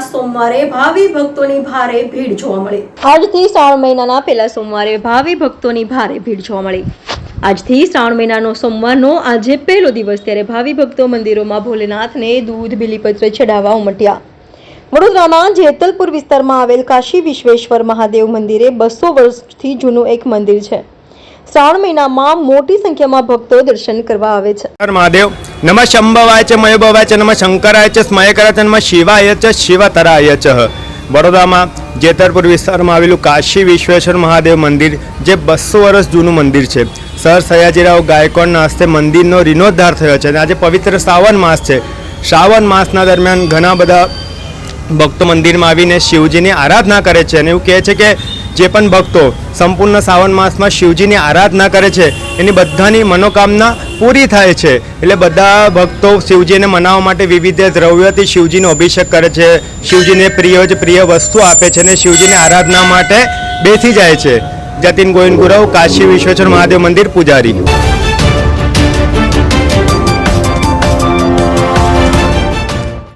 સોમવારે ભાવિ ભક્તોની ભારે ભીડ જોવા મળી. આજથી શ્રાવણ મહિનાના પહેલા સોમવારે ભાવિ ભક્તોની ભારે ભીડ જોવા મળી. આજથી શ્રાવણ મહિનાનો સોમવારનો આજે પહેલો દિવસ ત્યારે ભાવિ ભક્તો મંદિરોમાં ભોલેનાથને દૂધ, બિલીપત્ર ચડાવવા ઉમટ્યા. વડોદરાના જેતલપુર વિસ્તારમાં આવેલ કાશી વિશ્વેશ્વર મહાદેવ મંદિરે બસો વર્ષથી જૂનું એક મંદિર છે. શ્રાવણ મહિનામાં મોટી સંખ્યામાં ભક્તો દર્શન કરવા આવે છે. મહાદેવ. નમ શંભવાય ચ મયભવાય છે, નમ શંકરાય છે સ્મય કરાય છે, નમ શિવાય ચ શિવતરાય છે. વડોદરામાં જેતરપુર વિસ્તારમાં આવેલું કાશી વિશ્વેશ્વર મહાદેવ મંદિર, જે બસો વર્ષ જૂનું મંદિર છે. સર સયાજીરાવ ગાયકવાડના હસ્તે મંદિરનો રિનોદ્ધાર થયો છે અને આજે પવિત્ર શ્રાવણ માસ છે. શ્રાવણ માસના દરમિયાન ઘણા બધા ભક્તો મંદિરમાં આવીને શિવજીની આરાધના કરે છે અને એવું કહે છે કે જે પણ ભક્તો સંપૂર્ણ શ્રાવણ માસમાં શિવજીની આરાધના કરે છે, એની બધાની મનોકામના પૂરી થાય છે. એટલે બધા ભક્તો શિવજીને મનાવવા માટે વિવિધ દ્રવ્યોથી શિવજીનો અભિષેક કરે છે. શિવજીને પ્રિય જ પ્રિય વસ્તુ આપે છે અને શિવજીની આરાધના માટે બેસી જાય છે. જતીન ગોવિંદ ગુરવ, કાશી વિશ્વેશ્વર મહાદેવ મંદિર પૂજારી.